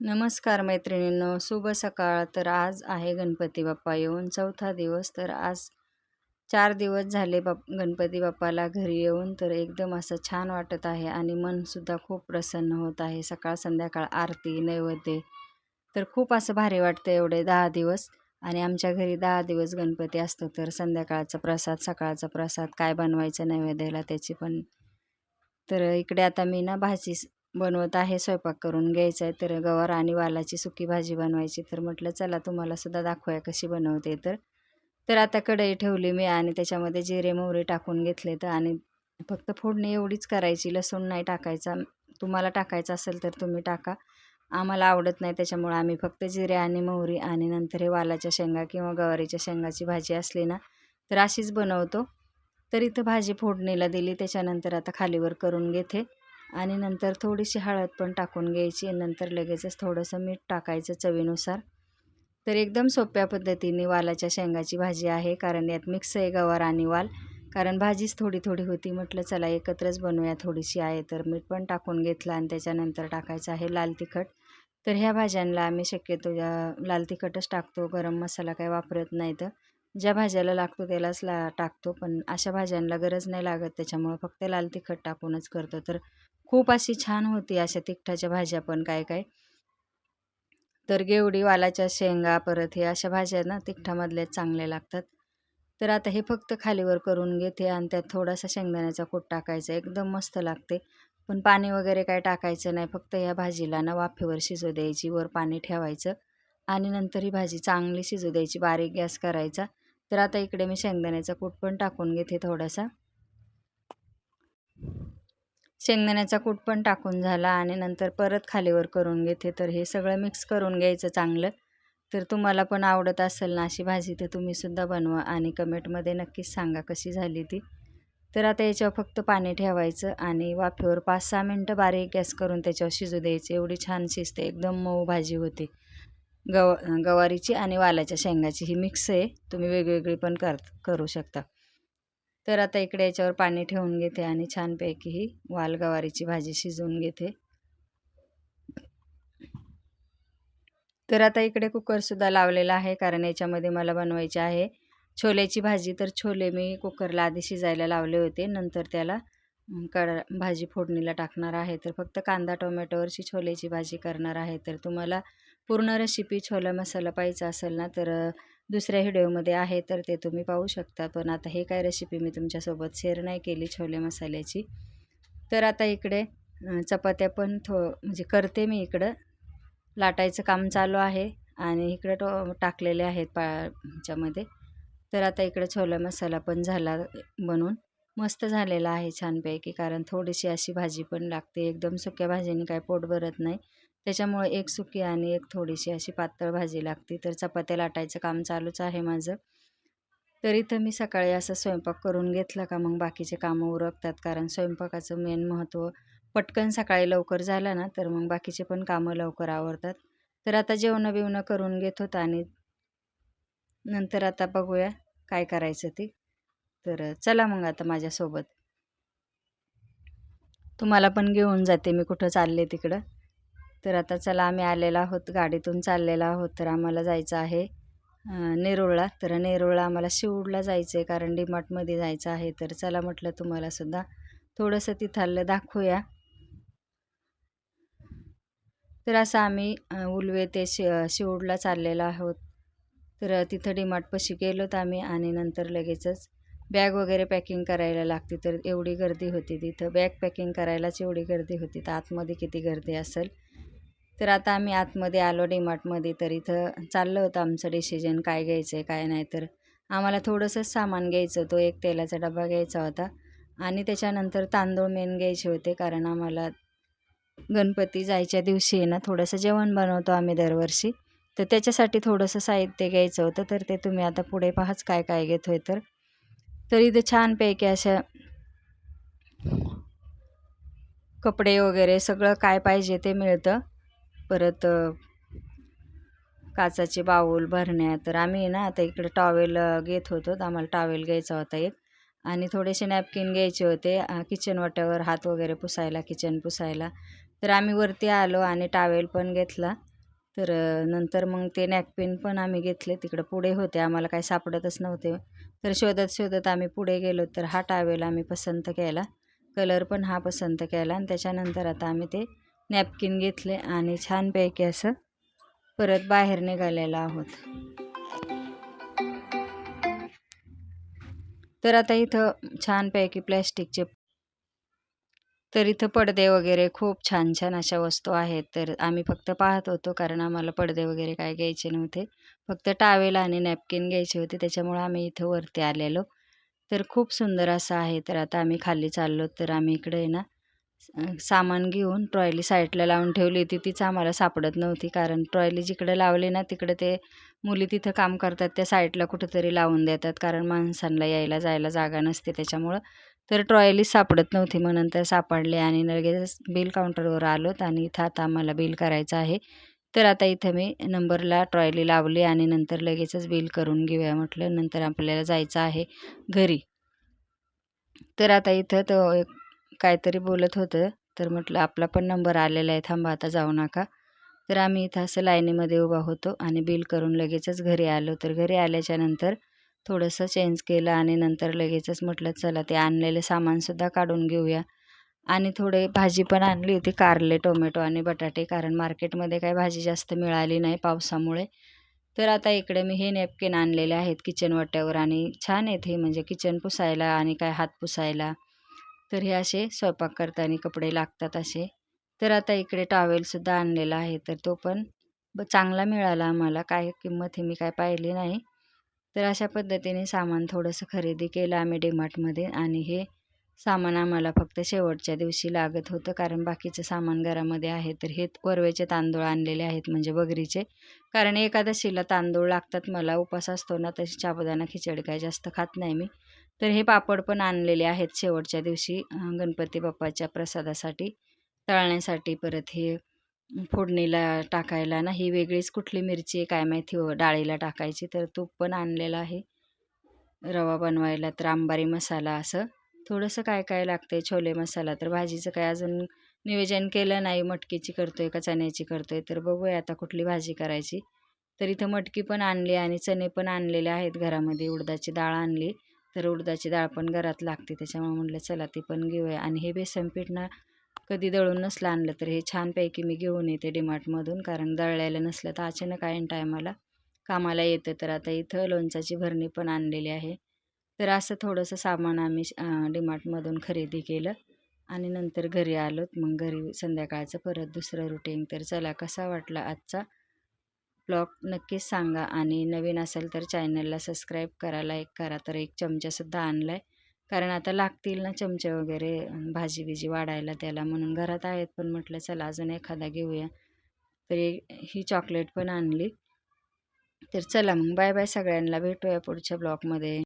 नमस्कार मैत्रिणींनो शुभ सकाळ. तर आज आहे गणपती बाप्पा येऊन चौथा दिवस. तर आज चार दिवस झाले बाप गणपती बाप्पाला घरी येऊन. तर एकदम असं छान वाटत आहे आणि मनसुद्धा खूप प्रसन्न होत आहे. सकाळ संध्याकाळ आरती नैवेद्य. तर खूप असं भारी वाटतं एवढे दहा दिवस. आणि आमच्या घरी दहा दिवस गणपती असतो. तर संध्याकाळचा प्रसाद सकाळचा प्रसाद काय बनवायचं नैवेद्याला त्याची पण. तर इकडे आता मी ना भाजी बनवत आहे स्वयंपाक करून घ्यायचा आहे. तर गवार आणि वालाची सुकी भाजी बनवायची. तर म्हटलं चला तुम्हाला सुद्धा दाखवूया कशी बनवते. तर तर आता कढई ठेवली मी आणि त्याच्यामध्ये जिरे मोहरे टाकून घेतले तर आणि फक्त फोडणी एवढीच करायची. लसूण नाही टाकायचा. तुम्हाला टाकायचं असेल तर तुम्ही टाका. आम्हाला आवडत नाही त्याच्यामुळे आम्ही फक्त जिरे आणि मोहरी आणि नंतर हे वालाच्या शेंगा किंवा गवारीच्या शेंगाची भाजी असली ना तर अशीच बनवतो. तर इथं भाजी फोडणीला दिली. त्याच्यानंतर आता खालीवर करून घेते. आणि नंतर थोडीशी हळद पण टाकून घ्यायची नंतर लगेचच थोडंसं मीठ टाकायचं चवीनुसार. तर एकदम सोप्या पद्धतीने वालाच्या शेंगाची भाजी आहे कारण यात मिक्स आहे गवार आणि वाल. कारण भाजीच थोडी थोडी होती म्हटलं चला एकत्रच बनवूया थोडीशी आहे. तर मीठ पण टाकून घेतलं आणि त्याच्यानंतर टाकायचं आहे लाल तिखट. तर ह्या भाज्यांना आम्ही शक्यतो लाल तिखटच टाकतो गरम मसाला काही वापरत नाही तर. ज्या भाज्याला लागतो त्यालाच ला टाकतो पण अशा भाज्यांना गरज नाही लागत त्याच्यामुळं फक्त लाल तिखट टाकूनच करतो. तर खूप अशी छान होती अशा तिखटाच्या भाज्या पण काय काय. तर गेवडी वालाच्या शेंगा परत हे अशा भाज्या ना तिखटामधल्या चांगल्या लागतात. तर आता हे फक्त खालीवर करून घेते आणि त्यात थोडासा शेंगदाण्याचा कूट टाकायचा एकदम मस्त लागते. पण पाणी वगैरे काय टाकायचं नाही फक्त या भाजीला ना वाफेवर शिजू द्यायची वर पाणी ठेवायचं आणि नंतर ही भाजी चांगली शिजू द्यायची बारीक गॅस करायचा. तर आता इकडे मी शेंगदाण्याचा कूट पण टाकून घेते थोडासा. शेंगदाण्याचा कूट पण टाकून झाला आणि नंतर परत खालीवर करून घेते. तर हे सगळं मिक्स करून घ्यायचं चांगलं. तर तुम्हाला पण आवडत असेल ना अशी भाजी तर तुम्हीसुद्धा बनवा आणि कमेंटमध्ये नक्कीच सांगा कशी झाली ती. तर आता याच्यावर फक्त पाणी ठेवायचं आणि वाफेवर पाच सहा मिनटं बारीक गॅस करून त्याच्यावर शिजू द्यायचं. एवढी छान शिजते एकदम मऊ भाजी होते. गव गवारीची आणि वालाच्या शेंगाची ही मिक्स आहे. तुम्ही वेगवेगळी पण कर करू शकता. तर आता इकडे याच्यावर पाणी ठेवून घेते आणि छानपैकी ही वालगवारीची भाजी शिजवून घेते. तर आता इकडे कुकरसुद्धा लावलेला आहे कारण याच्यामध्ये मला बनवायची आहे. छोल्याची भाजी तर छोले मी कुकरला आधी शिजायला लावले होते. नंतर त्याला कड भाजी फोडणीला टाकणार आहे. तर फक्त कांदा टोमॅटोवरची छोल्याची भाजी करणार आहे. तर तुम्हाला पूर्ण रेसिपी छोला मसाला पाहिजे असेल ना तर दुसऱ्या व्हिडिओमध्ये आहे तर ते तुम्ही पाहू शकता. पण आता हे काय रेसिपी मी तुमच्यासोबत शेअर नाही केली छोले मसाल्याची. तर आता इकडे चपात्या पण थो म्हणजे करते मी इकडं. लाटायचं काम चालू आहे आणि इकडं टो टाकलेले आहेत पा ह्याच्यामध्ये. तर आता इकडे छोला मसाला पण झाला बनवून मस्त झालेला आहे छानपैकी कारण थोडीशी अशी भाजी पण लागते. एकदम सुक्या भाजीने काय पोट भरत नाही. त्याच्यामुळे एक सुकी आणि एक थोडीशी अशी पातळ भाजी लागते. तर चपात्या लाटायचं काम चालूच आहे माझं. तर इथं मी सकाळी असं स्वयंपाक करून घेतला का मग बाकीचे कामं उरकतात. कारण स्वयंपाकाचं मेन महत्त्व पटकन सकाळी लवकर झालं ना तर मग बाकीचे पण कामं लवकर आवरतात. तर आता जेवणं बिवणं करून घेत होतं आणि नंतर आता बघूया काय करायचं ते. तर चला मग आता माझ्यासोबत. तुम्हाला पण घेऊन जाते मी कुठं चालले तिकडं. तर आता चला आम्ही आलेला आहोत गाडीतून चाललेला आहोत तर आम्हाला जायचं आहे नेरुळला. तर नेरुळला आम्हाला शिवडला जायचं आहे कारण डीमार्टमध्ये जायचं आहे. तर चला म्हटलं तुम्हाला सुद्धा थोडंसं तिथालं दाखवूया. तर असं आम्ही उलवे ते शि शिवडला चाललेलो आहोत. तर तिथं डीमार्टपाशी गेलोत आम्ही आणि नंतर लगेचच बॅग वगैरे पॅकिंग करायला लागते. तर एवढी गर्दी होती तिथं. बॅग पॅकिंग करायलाच एवढी गर्दी होती. तर आतमध्ये किती गर्दी असेल? तर आता आम्ही आतमध्ये आलो डीमार्टमध्ये. तर इथं चाललं होतं आमचं डिसिजन काय घ्यायचं आहे काय नाही. तर आम्हाला थोडंसंच सामान घ्यायचं तो एक तेलाचा डबा घ्यायचा होता. आणि त्याच्यानंतर तांदूळ मेन घ्यायचे होते कारण आम्हाला गणपती जायच्या दिवशी ना थोडंसं जेवण बनवतो आम्ही दरवर्षी. तर त्याच्यासाठी थोडंसं साहित्य घ्यायचं होतं. तर ते तुम्ही आता पुढे पाहाच काय काय घेतो आहे तर. तर इथं छानपैकी अशा कपडे वगैरे सगळं काय पाहिजे ते मिळतं. परत काचाचे बाऊल भरण्या तर आम्ही ना आता इकडे टॉवेल घेत होतो. तर आम्हाला टॉवेल घ्यायचा होता एक. आणि थोडेसे नॅपकिन घ्यायचे होते. किचन वाट्यावर हात वगैरे पुसायला किचन पुसायला. तर आम्ही वरती आलो आणि टावेल पण घेतला. तर नंतर मग ते नॅपकिन पण आम्ही घेतले. तिकडं पुढे होते. आम्हाला काही सापडतच नव्हते. तर शोधत शोधत आम्ही पुढे गेलो. तर हा टावेल आम्ही पसंत केला. कलर पण हा पसंत केला. आणि त्याच्यानंतर आता आम्ही ते नॅपकिन घेतले आणि छानपैकी असं परत बाहेर निघालेलो आहोत. तर आता इथं छानपैकी प्लॅस्टिकचे तर इथं पडदे वगैरे खूप छान छान अशा वस्तू आहेत. तर आम्ही फक्त पाहत होतो कारण आम्हाला पडदे वगैरे काय घ्यायचे नव्हते. फक्त टावेल आणि नॅपकिन घ्यायचे होते. त्याच्यामुळं आम्ही इथं वरती आलेलो. तर खूप सुंदर असं आहे. तर आता आम्ही खाली चाललो. तर आम्ही इकडे आहे ना सामान घेऊन ट्रॉयली साईडला लावून ठेवली होती. तीच आम्हाला सापडत नव्हती. कारण ट्रॉयली जिकडे लावली ना तिकडे ते मुली तिथं काम करतात. त्या साईडला कुठंतरी लावून देतात. कारण माणसांना यायला जायला जागा नसते त्याच्यामुळं. तर ट्रॉयली सापडत नव्हती मग नंतर सापडले आणि लगेच बिल काउंटरवर आलोत आणि इथं आता आम्हाला बिल करायचं आहे. तर आता इथं मी नंबरला ट्रॉयली लावली आणि नंतर लगेचच बिल करून घेऊया म्हटलं. नंतर आपल्याला जायचं आहे घरी. तर आता इथं तो एक काहीतरी बोलत होतं. तर म्हटलं आपला पण नंबर आलेला आहे थांबा आता जाऊ नका. तर आम्ही इथं असं लाईनीमध्ये उभा होतो आणि बिल करून लगेचच घरी आलो. तर घरी आल्याच्यानंतर थोडंसं चेंज केलं आणि नंतर लगेचच म्हटलं चला ते आणलेलं सामानसुद्धा काढून घेऊया. आणि थोडे भाजी पण आणली होती कारले टोमॅटो आणि बटाटे कारण मार्केटमध्ये काही भाजी जास्त मिळाली नाही पावसामुळे. तर आता इकडे मी हे नॅपकिन आणलेले आहेत किचन वाट्यावर आणि छान आहेत हे म्हणजे किचन पुसायला आणि काय हात पुसायला. तर हे असे स्वयंपाक करताना कपडे लागतात असे. तर आता इकडे टॉवेलसुद्धा आणलेला आहे तर तो पण ब चांगला मिळाला आम्हाला. काय किंमत हे मी काय पाहिली नाही. तर अशा पद्धतीने सामान थोडंसं खरेदी केलं आम्ही डीमार्टमध्ये आणि हे सामान आम्हाला फक्त शेवटच्या दिवशी लागत होतं कारण बाकीचं सामान घरामध्ये आहे. तर हे वरवेचे तांदूळ आणलेले आहेत म्हणजे बगरीचे कारण एकादशीला तांदूळ लागतात मला उपास असतो ना तशी चाबदाना खिचडी काय जास्त खात नाही मी. तर हे पापड पण आणलेले आहेत शेवटच्या दिवशी गणपती बाप्पाच्या प्रसादासाठी. तळण्यासाठी परत हे फोडणीला टाकायला ना ही वेगळीच कुठली मिरची आहे काय माहिती हो डाळीला टाकायची तर तूप पण आणलेलं आहे. रवा बनवायला तर आंबारी मसाला असं. थोडंसं काय काय लागतं आहे छोले मसाला तर भाजीचं काय अजून नियोजन केलं नाही. मटकीची करतो आहे का चण्याची करतो आहे तर बघूया आता कुठली भाजी करायची. तर इथं मटकी पण आणली आणि चणे पण आणलेले आहेत घरामध्ये. उडदाची डाळ आणली. तर उडदाची डाळ पण घरात लागते. त्याच्यामुळे म्हटलं चला ती पण घेऊया. आणि हे बेसन पीठ ना कधी दळून नसलं आणलं तर हे छानपैकी मी घेऊन येते डीमार्टमधून. कारण दळायला नसलं तर अचानक ऐन टायमाला कामाला येतं. तर आता इथं लोणचाची भरणी पण आणलेली आहे. तर असं थोडंसं सामान आम्ही डीमार्टमधून खरेदी केलं आणि नंतर घरी आलोत. मग घरी संध्याकाळचं परत दुसरं रुटीन तर चला कसा वाटला आजचा? ब्लॉग नक्कीच सांगा आणि नवीन असेल तर चॅनलला सबस्क्राईब करा लाईक करा तर एक चमचासुद्धा आणला आहे कारण आता लागतील ना चमचे वगैरे भाजी बिजी वाढायला त्याला म्हणून घरात आहेत पण म्हटलं चला अजून एखादा घेऊया. तरी ही चॉकलेट पण आणली. तर चला मग बाय बाय सगळ्यांना भेटूया पुढच्या ब्लॉगमध्ये.